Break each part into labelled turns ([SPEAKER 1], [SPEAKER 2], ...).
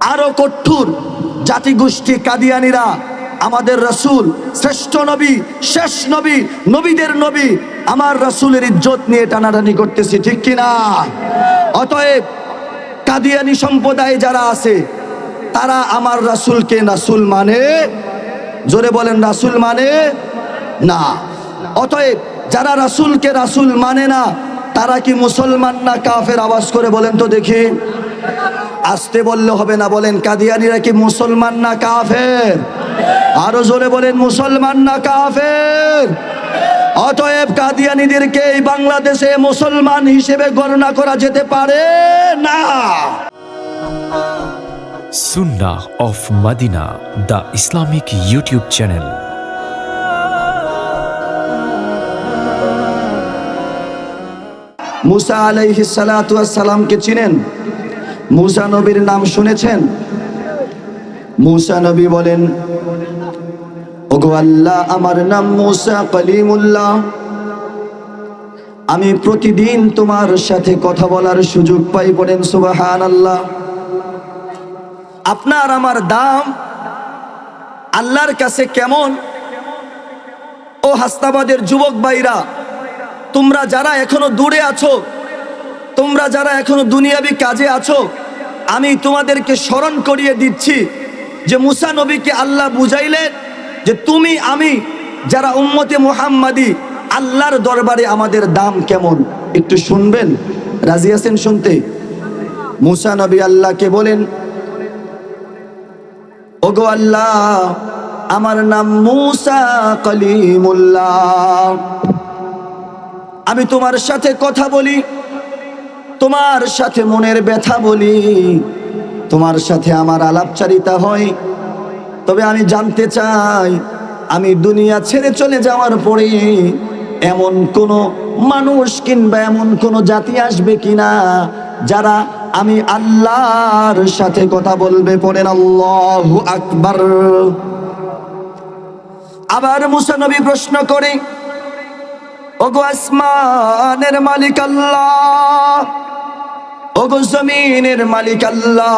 [SPEAKER 1] আরও কঠোর জাতিগোষ্ঠী কাদিয়ানিরা, আমাদের রসুল, শ্রেষ্ঠ নবী, শেষ নবী, নবীদের নবী, আমার রসুলের ইজ্জত নিয়ে টানাটানি করতেছি, ঠিক কিনা? অতএব কাদিয়ানি সম্প্রদায় যারা আছে, তারা আমার রাসুলকে রাসুল মানে? জোরে বলেন, রাসুল মানে? না। অতএব যারা রাসুলকে রাসুল মানে না, তারা কি মুসলমান না কাফের? আওয়াজ করে বলেন তো দেখি। আসতে বললে হবে না বলেন কাদিয়ানিরা কি মুসলমান না কাফের? আরও জোরে বলেন মুসলমান না কাফের? অতএব কাদিয়ানিদেরকে এই বাংলাদেশে মুসলমান হিসেবে গণনা করা যেতে পারে না।
[SPEAKER 2] Sunnah of Madina, the Islamic YouTube channel.
[SPEAKER 1] মুসা আলাইহিস আলাইহি সালামকে চিনেন? মুসা নবীর নাম শুনেছেন? মুসা নবী বলেন, ওগো আল্লাহ, আমার নাম মুসা কলিমুল্লাহ। আমি প্রতিদিন তোমার সাথে কথা বলার সুযোগ পাই বলেন সুবাহান আল্লাহ আপনার আমার দাম আল্লাহর কাছে কেমন? ও হাস্তাবাদের যুবক ভাইরা, তোমরা যারা এখনও দূরে আছো, তোমরা যারা এখনও দুনিয়াবি কাজে আছো আমি তোমাদেরকে স্মরণ করিয়ে দিচ্ছি যে মুসা নবীকে আল্লাহ বুঝাইলেন যে তুমি, আমি, যারা উম্মতে মুহাম্মাদি, আল্লাহর দরবারে আমাদের দাম কেমন? একটু শুনবেন? রাজি আছেন শুনতে? মুসা নবী আল্লাহকে বলেন, ওগো আল্লাহ, আমার নাম মুসা কলিমুল্লাহ। আমি তোমার সাথে কথা বলি। তোমার সাথে মনের ব্যথা বলি, তোমার সাথে আমার আলাপচারিতা হয়। তবে আমি জানতে চাই, আমি দুনিয়া ছেড়ে চলে যাওয়ার পরে এমন কোনো মানুষ কিংবা এমন কোনো জাতি আসবে কিনা, যারা আমি আল্লাহর সাথে কথা বলবে পড়েন আল্লাহ আকবার। আবার মুসা নবী প্রশ্ন করে, ওগো আসমানের মালিক আল্লাহ ওগো জমিনের মালিক আল্লাহ,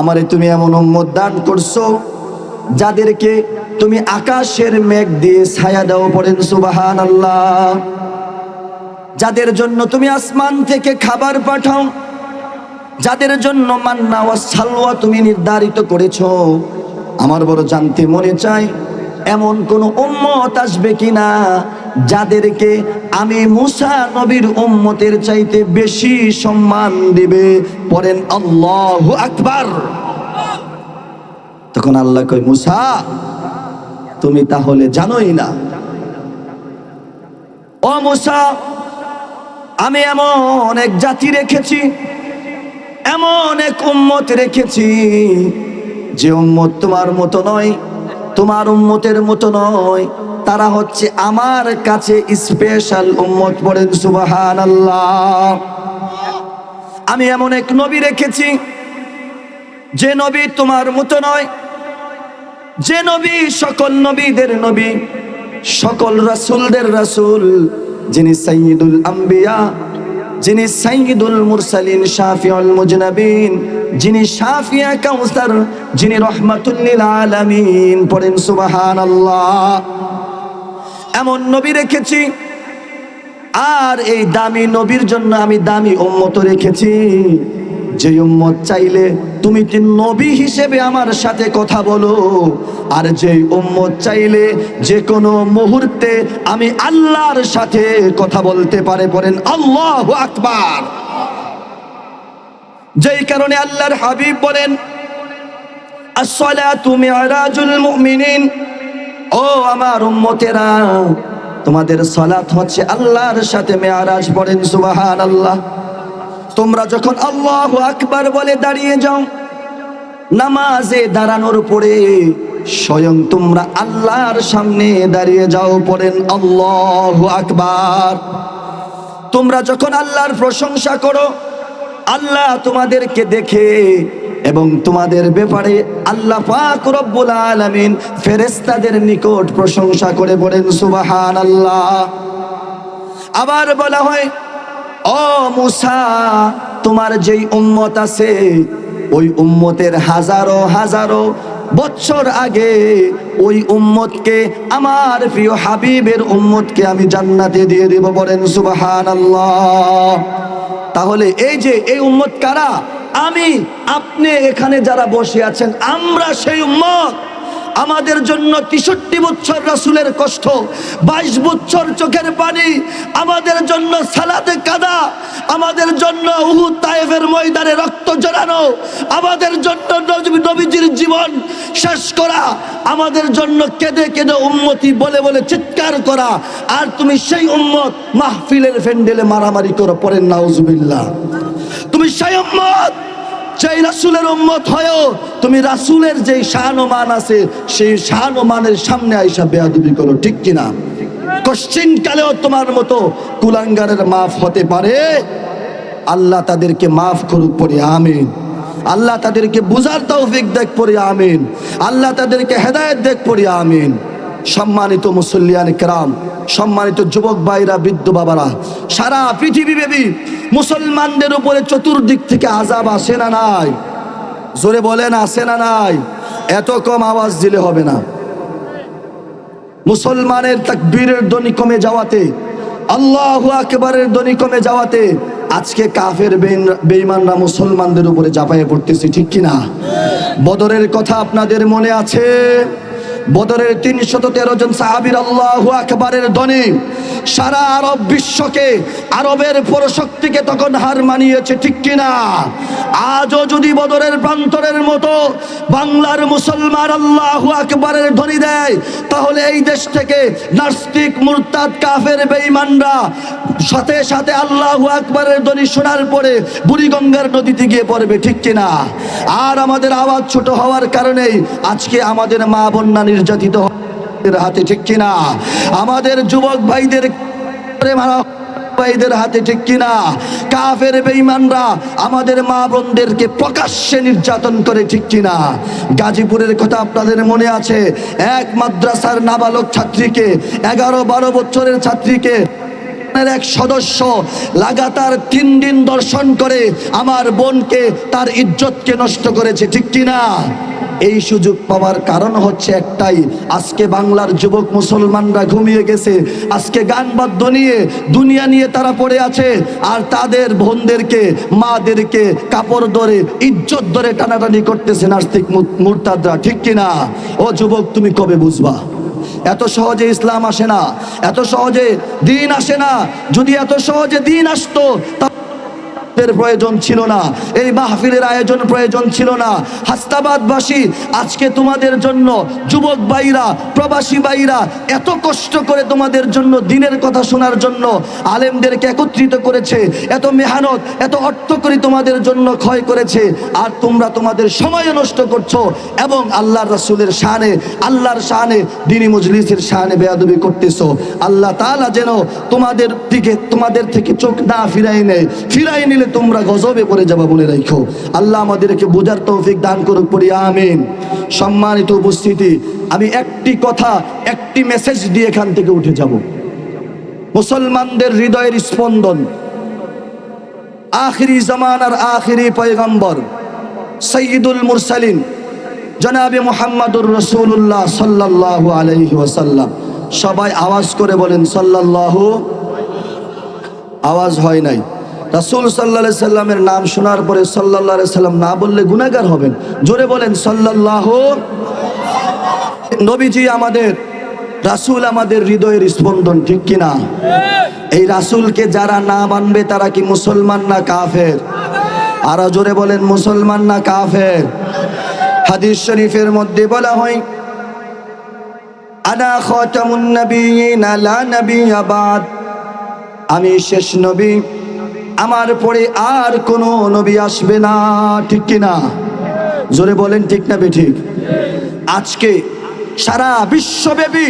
[SPEAKER 1] আমারে তুমি এমন উম্মত দান করছ যাদেরকে তুমি আকাশের মেঘ দিয়ে ছায়া দাও পড়েন সুবাহান আল্লাহ যাদের জন্য তুমি আসমান থেকে খাবার পাঠাও, যাদের জন্য মান্না ও সালওয়া তুমি নির্ধারিত করেছ, আমার বড় জানতে মনে চাই এমন কোন উম্মত আসবে কিনা? যাদেরকে আমি মুসা নবীর উম্মতের চাইতে বেশি সম্মান দিবে, পড়েন আল্লাহ আকবার। তখন আল্লাহ কই মুসা, তুমি তাহলে জানোই না। ও মুসা, আমি এমন এক জাতি রেখেছি, এমন এক উম্মত রেখেছি, যে উম্মত তোমার মতো নয়, তোমার উম্মতের মতো নয় তারা হচ্ছে আমার কাছে স্পেশাল উম্মত পড়েন সুবাহান আল্লাহ আমি এমন এক নবী রেখেছি, যে নবী তোমার মতো নয়, যে নবী সকল নবীদের নবী, সকল রাসূলদের রাসূল, যিনি সাইয়্যিদুল আম্বিয়া, যিনি সাইয়্যিদুল মুরসালিন, শাফিউল মুজনাবিন, যিনি শাফিয়া কাউসার, যিনি রহমাতুল লিল আলামিন, পড়েন সুবহানাল্লাহ। এমন নবী রেখেছি। আর এই দামি নবীর জন্য আমি দামি উম্মত রেখেছি। যে উম্মত চাইলে তুমি কি নবী হিসেবে আমার সাথে কথা বলো। আর যে উম্মত চাইলে যে কোনো মুহূর্তে আমি আল্লাহর সাথে কথা বলতে পারে বলেন, আল্লাহ আকবার। যেই কারণে আল্লাহর হাবিব বলেন, আসসালাতু মিরাজুল মুমিনিন। ও আমার উম্মতেরা, তোমাদের সলাত হচ্ছে আল্লাহর সাথে মেয়ারাজ পড়েন সুবাহান আল্লাহ তোমরা যখন আল্লাহ আকবার বলে দাঁড়িয়ে যাও, নামাজে দাঁড়ানোর পরে স্বয়ং তোমরা আল্লাহর সামনে দাঁড়িয়ে যাও, পড়েন আল্লাহ আকবার। তোমরা যখন আল্লাহর প্রশংসা করো, আল্লাহ তোমাদেরকে দেখে এবং তোমাদের ব্যাপারে আল্লাহ পাক রব্বুল আলামিন ফেরেশতাদের নিকট প্রশংসা করে বলেন সুবাহান আল্লাহ আবার বলা হয়, ও মুসা, তোমার যেই উম্মত আছে, ওই উম্মতের হাজারো হাজারো বছর আগে ওই উম্মতকে, আমার প্রিয় হাবিবের উম্মতকে আমি জান্নাতে দিয়ে দেব বলেন সুবাহান তাহলে এই যে, এই উম্মত কারা? আমি, আপনি এখানে যারা বসে আছেন, আমরা সেই উম্মত। আমাদের জন্য তেষট্টি বছর রাসুলের কষ্ট, বাইশ বছর চোখের পানি, আমাদের জন্য সালাতে কাদা, আমাদের জন্য উহু তায়েফের ময়দানে রক্ত জড়ানো, আমাদের জন্য নবী- নবীজির জীবন শেষ করা, আমাদের জন্য কেঁদে কেঁদে উন্মতি বলে বলে চিৎকার করা, আর তুমি সেই উম্মত মাহফিলের ফেন্ডেলে মারামারি করো পরেন নাউজুবিল্লাহ। তুমি সেই যেই রাসুলের উম্মত হয়েও তুমি রাসুলের যেই শান মান আছে, সেই শান ও মানের সামনে আইসা বেয়াদবি করো, ঠিক কিনা? কশ্চিন কালেও তোমার মতো কুলাঙ্গারের মাফ হতে পারে। আল্লাহ তাদেরকে মাফ করুক, পড়ি, আমিন। আল্লাহ তাদেরকে বুঝার তৌফিক দেখ, পড়ি, আমিন। আল্লাহ তাদেরকে হেদায়েত দেখ, পড়ি, আমিন। সম্মানিত মুসল্লিয়ান কেরাম, সম্মানিত যুবক ভাইরা, বৃদ্ধ বাবারা, সারা পৃথিবী পৃথিবীব্যাপী মুসলমানদের উপরে চতুর্দিক থেকে আজাব আসে না নাই? জোরে বলেন, আসে না নাই? এত কম আওয়াজ দিলে হবে না। মুসলমানের তাকবীরের ধ্বনি কমে যাওয়াতে, আল্লাহ আকবারের ধ্বনি কমে যাওয়াতে, আজকে কাফের বেঈমানরা মুসলমানদের উপরে চাপায়ে পড়তেছে, ঠিক কিনা? বদরের কথা আপনাদের মনে আছে? বদরের তিনশত তেরো জন সাহাবির আল্লাহু আকবারের ধ্বনি। সারা আরব বিশ্বকে আরবের পরশক্তিকে তখন হার মানিয়েছে, ঠিক কিনা? আজও যদি বদরের প্রান্তরের মতো বাংলার মুসলমান আল্লাহ আকবারের ধ্বনি দেয়, তাহলে এই দেশ থেকে নাস্তিক, মুরতাদ, কাফের, বেঈমানরা সাথে সাথে আল্লাহ আকবারের ধ্বনি শোনার পরে বুড়িগঙ্গার নদীতে গিয়ে পড়বে, ঠিক কিনা? আর আমাদের আওয়াজ ছোট হওয়ার কারণেই আজকে আমাদের মা বন্যা নির্যাতিত হাতে ঠিক কিনা? আমাদের যুবক ভাইদের মারা ভাইদের হাতে ঠিক কিনা? কাফের বেঈমানরা আমাদের মা বোনদেরকে প্রকাশ্যে নির্যাতন করে ঠিক কিনা? গাজীপুরের কথা আপনাদের মনে আছে? এক মাদ্রাসার নাবালক ছাত্রীকে, এগারো বারো বছরের ছাত্রীকে এক সদস্য লাগাতার তিন দিন দর্শন করে আমার বোনকে, তার ইজ্জতকে নষ্ট করেছে, ঠিক কিনা? এই সুযোগ পাওয়ার কারণ হচ্ছে একটাই। আজকে বাংলার যুবক মুসলমানরা ঘুমিয়ে গেছে। আজকে গান বাদ্য নিয়ে, দুনিয়া নিয়ে তারা পড়ে আছে। আর তাদের বোনদেরকে, মাদেরকে কাপড় ধরে, ইজ্জত ধরে টানাটানি করতেছে নাস্তিক মুরতাদরা। ঠিক কিনা? ও যুবক, তুমি কবে বুঝবা? এত সহজে ইসলাম আসে না। এত সহজে দিন আসে না। যদি এত সহজে দিন আসতো, তা এর প্রয়োজন ছিল না, এই মাহফিলের আয়োজন প্রয়োজন ছিল না। হাস্তাবাদবাসী আজকে তোমাদের জন্য যুবক ভাইরা, প্রবাসী ভাইরা, এত কষ্ট করে তোমাদের জন্য দিনের কথা শোনার জন্য আলেমদেরকে একত্রিত করেছে, এত মেহনত, এত অর্থ করে তোমাদের জন্য ক্ষয় করেছে, আর তোমরা তোমাদের সময় নষ্ট করছ এবং আল্লাহর রাসূলের শানে, আল্লাহর শানে, দিনী মজলিসের শানে বেয়াদবি করতেছো। আল্লাহ তাআলা যেন তোমাদের দিকে, তোমাদের থেকে চোখ না ফিরাই নেয় ফিরাই নিলে তোমরা গজবে পড়ে যাবা বলে রাখো আল্লাহ আমাদেরকে বোঝার তৌফিক দান করুক পড়ি, আমিন। সম্মানিত উপস্থিতি, আমি একটি কথা, একটি মেসেজ দিয়ে এখান থেকে উঠে যাব। মুসলমানদের হৃদয়ের স্পন্দন। আখিরি জামানার আখিরি পয়গম্বর সৈয়দুল মুরসালিন, জনাবে মোহাম্মদুর রসুল্লাহ সাল্লাল্লাহু আলাইহি ওয়াসাল্লাম। সবাই আওয়াজ করে বলেন, সাল্লাল্লাহু, আওয়াজ হয় নাই। রাসূল আলাইহি সাল্লামের নাম শোনার পরে আলাইহি সাল্লাম না বললে গুনাহগার হবেন। জোরে বলেন, সাল্লাল্লাহু নবীজি আমাদের, রাসূল আমাদের হৃদয়ের স্পন্দন, ঠিক কিনা? এই রাসূলকে যারা না মানবে, তারা কি মুসলমান না কাফের? আরও জোরে বলেন, মুসলমান না কাফের? হাদিস শরীফের মধ্যে বলা হয়, আনা খাতামুন নাবিয়িন লা নবী আবাদ আমি শেষ নবী। আমার পরে আর কোনো নবী আসবে না, ঠিক কিনা? জোরে বলেন, ঠিক না ঠিক আজকে সারা বিশ্বব্যাপী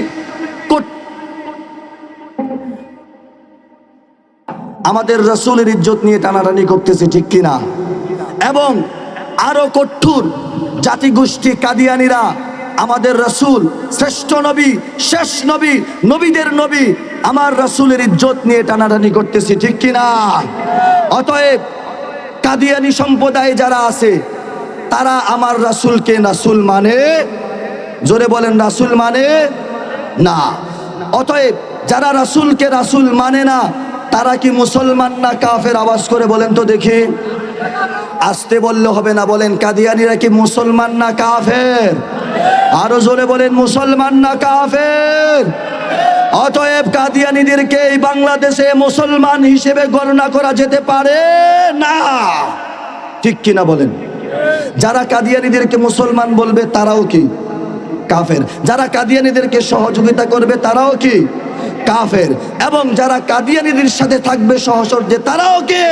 [SPEAKER 1] আমাদের রসুলের ইজ্জত নিয়ে টানাটানি করতেছে, ঠিক কিনা? এবং আরও কঠোর জাতিগোষ্ঠী কাদিয়ানিরা আমাদের রসুল, শ্রেষ্ঠ নবী, শেষ নবী, নবীদের নবী, আমার রসুলের ইজ্জত নিয়ে টানাটানি করতেছে, ঠিক কিনা অতএব কাদিয়ানি সম্প্রদায় যারা আছে, তারা আমার রাসূলকে রাসূল মানে জোরে বলেন রাসূল মানে না। অতএব যারা রাসূলকে রাসূল মানে না, তারা কি মুসলমান না কাফের? আওয়াজ করে বলেন তো দেখি। আসতে বললে হবে না, বলেন কাদিয়ানিরা কি মুসলমান না কাফের? আরও জোরে বলেন, মুসলমান না কাফের? অতএব কাদিয়ানিদেরকে এই বাংলাদেশে মুসলমান হিসেবে গণনা করা যেতে পারে না। ঠিক কিনা বলেন? যারা কাদিয়ানিদেরকে মুসলমান বলবে, তারাও কি কাফের? যারা কাদিয়ানিদেরকে সহযোগিতা করবে, তারাও কি কাফের? এবং যারা কাদিয়ানিদের সাথে থাকবে সহসর্যে তারাও কি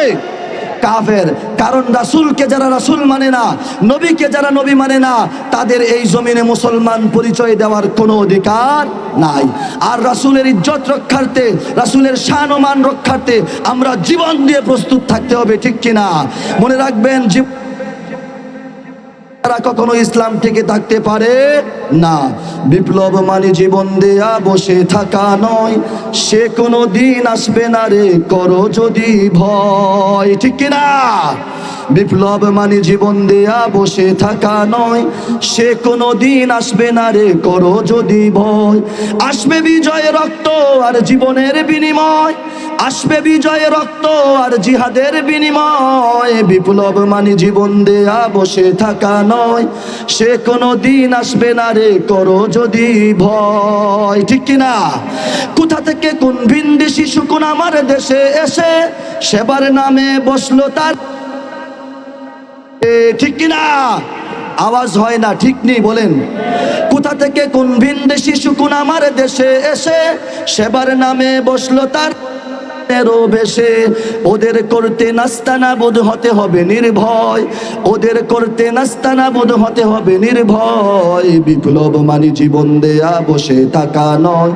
[SPEAKER 1] কাফের। কারণ রাসুলকে যারা রাসুল মানে না, নবীকে যারা নবী মানে না, তাদের এই জমিনে মুসলমান পরিচয় দেওয়ার কোনো অধিকার নাই। আর রাসুলের ইজ্জত রক্ষার্থে, রাসুলের শান ও মান রক্ষার্থে আমরা জীবন দিয়ে প্রস্তুত থাকতে হবে, ঠিক কিনা? মনে রাখবেন জীবন তারা কখনো ইসলাম থেকে থাকতে পারে না। বিপ্লব মানে জীবন দেয়া, বসে থাকা নয়। সে কোনো দিন আসবে না রে, করো যদি ভয়। ঠিক কিনা? বিপ্লব মানে জীবন দেয়া, বসে থাকা নয়। সে কোনো দিন আসবে না রে, করো যদি ভয়। আসবে বিজয় রক্ত আর জীবনের বিনিময়। আসবে বিজয় রক্ত আর জিহাদের বিনিময়। বিপ্লব মানে জীবন দেয়া, বসে থাকা নয়। সে কোনো দিন আসবে না রে, করো যদি ভয়। ঠিক কিনা? কোথা থেকে কোন ভিন্দি শিশু কোন আমার দেশে এসে সেবার নামে বসল তার ঠিক কিনা? আওয়াজ হয় না, ঠিক নেই, বলেন। কোথা থেকে কোন ভিন্দি কোন আমার দেশে এসে সেবার নামে বসল তার এরও বেশে। ওদের করতে নাস্তানা বোধ হতে হবে নির্ভয়। ওদের করতে নাস্তানা বোধ হতে হবে নির্ভয়। বিপ্লব মানে জীবন দেয়া, বসে থাকা নয়।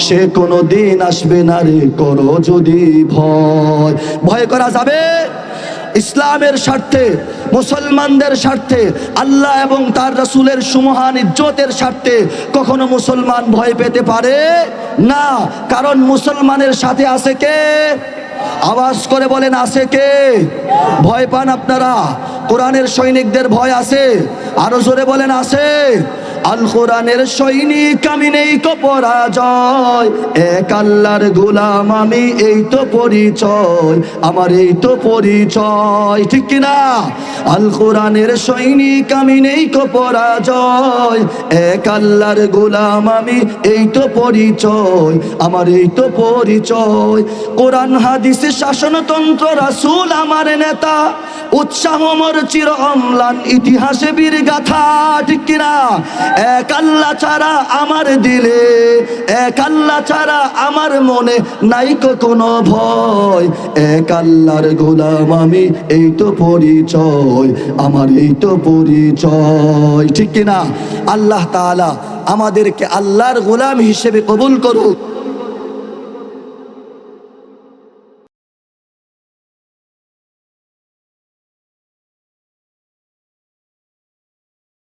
[SPEAKER 1] সে কোনো দিন আসবে না রে, করো যদি ভয়। ভয় করা যাবে? ইসলামের স্বার্থে, মুসলমানদের স্বার্থে, আল্লাহ এবং তার রাসূলের সুমহান ইজ্জতের স্বার্থে কখনো মুসলমান ভয় পেতে পারে? না, কারণ মুসলমানের সাথে আছে কে? আওয়াজ করে বলেন, আছে কে? ভয় পান আপনারা? কোরআনের সৈনিকদের ভয় আছে? আরও জোরে বলেন, আছে? আল কোরআনের সৈনিক, আমি নেই কো পরাজয়। এক আল্লাহর গোলাম, আমি এই তো পরিচয়, আমার এই তো পরিচয়। ঠিক কিনা আল কোরআনের সৈনিক, আমি নেই কো পরাজয়। এক আল্লাহর গোলাম, আমি এই তো পরিচয়, আমার এই তো পরিচয়। কোরআন, হাদিস, শাসনতন্ত্র, রাসূল, আমার নেতা, উৎসাহ, মোর চির অম্লান, ইতিহাসে বীর গাথা ঠিক কিনা এক আল্লাহ ছাড়া আমার দিলে, এক আল্লাহ ছাড়া আমার মনে নাই কোনো ভয়। এক আল্লাহর গোলাম আমি, এই তো পরিচয়, আমার এই তো পরিচয়। ঠিক কিনা? আল্লাহ তালা আমাদেরকে আল্লাহর গোলাম হিসেবে কবুল করুক।